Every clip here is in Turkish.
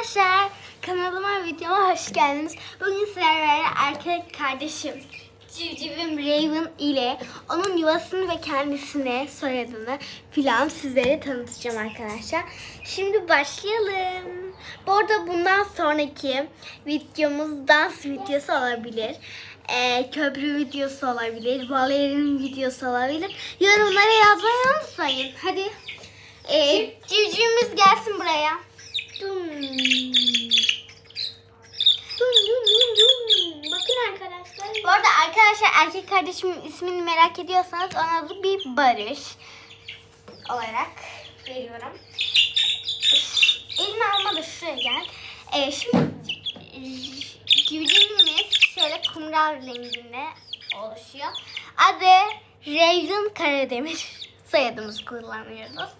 Arkadaşlar kanalıma videoma hoş geldiniz. Bugün sizlerle erkek kardeşim civcivim Raven ile onun yuvasını ve kendisine soyadını filan sizlere tanıtacağım arkadaşlar. Şimdi başlayalım. Bu arada bundan sonraki videomuz dans videosu olabilir. Ee, köprü videosu olabilir. Balerin videosu olabilir. Yorumlara yazmayı unutmayın. Hadi. Ee, civcivimiz gelsin buraya. Arkadaşlar erkek kardeşimin ismini merak ediyorsanız ona adı bir Barış olarak veriyorum. Elini alma da şuraya gel. Ee, şimdi civcivimiz şöyle kumral renginde oluşuyor. Adı Raven Karademir. Soyadımız kullanıyoruz.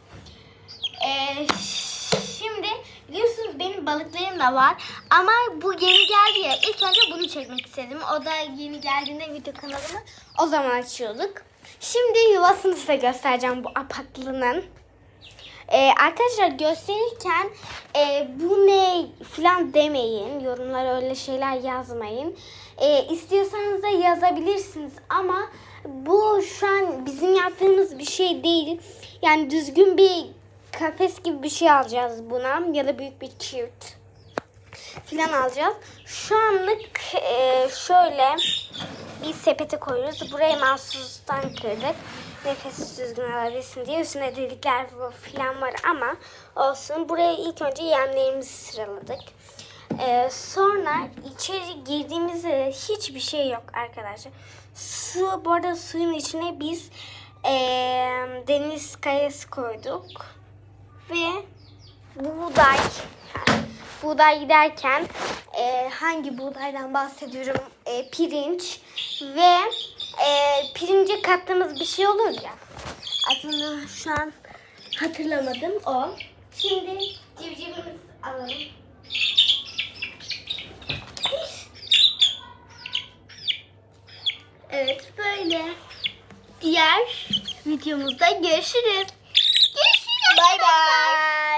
Ee, şimdi biliyorsunuz benim balıklarım da var ama bu yeni geldi ya ilk önce bunu çekmek istedim. O da yeni geldiğinde video kanalımı o zaman açıyorduk. Şimdi yuvasını size göstereceğim bu apatlının. Ee, arkadaşlar gösterirken e, bu ne falan demeyin. Yorumlara öyle şeyler yazmayın. Ee, istiyorsanız da yazabilirsiniz ama bu şu an bizim yaptığımız bir şey değil. Yani düzgün bir kafes gibi bir şey alacağız buna ya da büyük bir çift falan alacağız. Şu anlık e, şöyle bir sepete koyuyoruz. Buraya mahsustan kırdık. Nefes düzgün alabilsin diye üstüne delikler falan var ama olsun. Buraya ilk önce yemlerimizi sıraladık. Ee, sonra içeri girdiğimizde hiçbir şey yok arkadaşlar. Su, bu arada suyun içine biz ee, deniz kayası koyduk. Ve buğday, yani buğday giderken e, hangi buğdaydan bahsediyorum? E, pirinç ve e, pirince kattığımız bir şey olur ya. Adını şu an hatırlamadım o. Şimdi civcivimizi alalım. Evet böyle. Diğer videomuzda görüşürüz. Bye-bye.